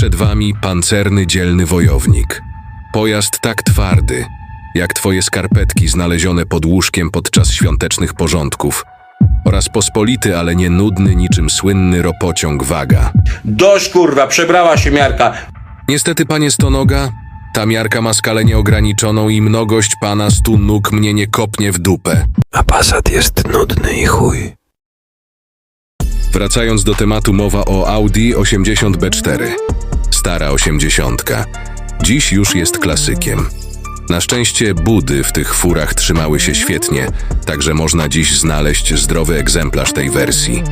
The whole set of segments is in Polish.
przed wami pancerny dzielny wojownik. Pojazd tak twardy, jak twoje skarpetki znalezione pod łóżkiem podczas świątecznych porządków. Oraz pospolity, ale nie nudny niczym słynny ropociąg waga. Dość kurwa, przebrała się miarka. Niestety, panie Stonoga, ta miarka ma skalę nieograniczoną i mnogość pana stu nóg mnie nie kopnie w dupę. A Passat jest nudny i chuj. Wracając do tematu, mowa o Audi 80B4. Stara 80. Dziś już jest klasykiem. Na szczęście budy w tych furach trzymały się świetnie, także można dziś znaleźć zdrowy egzemplarz tej wersji.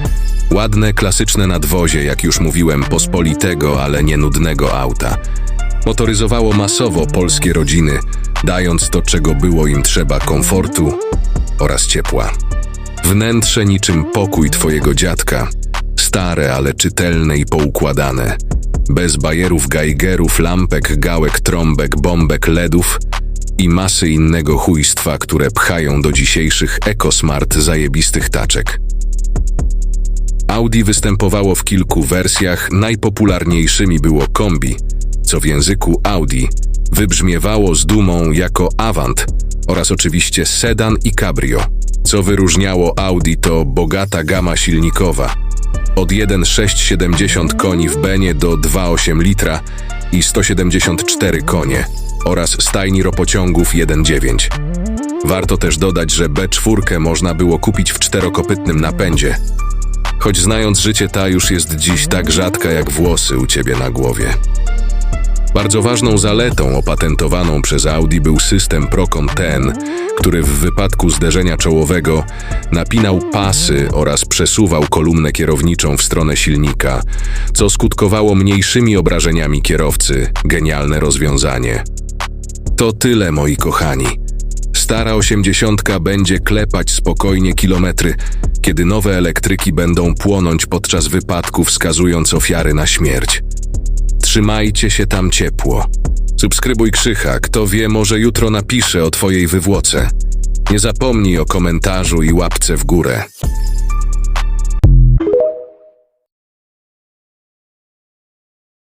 Ładne, klasyczne nadwozie, jak już mówiłem, pospolitego, ale nie nudnego auta. Motoryzowało masowo polskie rodziny, dając to, czego było im trzeba komfortu oraz ciepła. Wnętrze niczym pokój twojego dziadka. Stare, ale czytelne i poukładane. Bez bajerów, geigerów, lampek, gałek, trąbek, bombek, ledów i masy innego chujstwa, które pchają do dzisiejszych EcoSmart zajebistych taczek. Audi występowało w kilku wersjach, najpopularniejszymi było kombi, co w języku Audi wybrzmiewało z dumą jako Avant oraz oczywiście sedan i cabrio. Co wyróżniało Audi to bogata gama silnikowa. Od 1,670 koni w Benie do 2,8 litra i 174 konie oraz stajni ropociągów 1,9. Warto też dodać, że B4 można było kupić w czterokopytnym napędzie, choć znając życie ta już jest dziś tak rzadka jak włosy u ciebie na głowie. Bardzo ważną zaletą opatentowaną przez Audi był system Procon Ten, który w wypadku zderzenia czołowego napinał pasy oraz przesuwał kolumnę kierowniczą w stronę silnika, co skutkowało mniejszymi obrażeniami kierowcy. Genialne rozwiązanie. To tyle, moi kochani. Stara osiemdziesiątka będzie klepać spokojnie kilometry, kiedy nowe elektryki będą płonąć podczas wypadku, wskazując ofiary na śmierć. Trzymajcie się tam ciepło. Subskrybuj Krzycha, kto wie, może jutro napiszę o twojej wywłoce. Nie zapomnij o komentarzu i łapce w górę.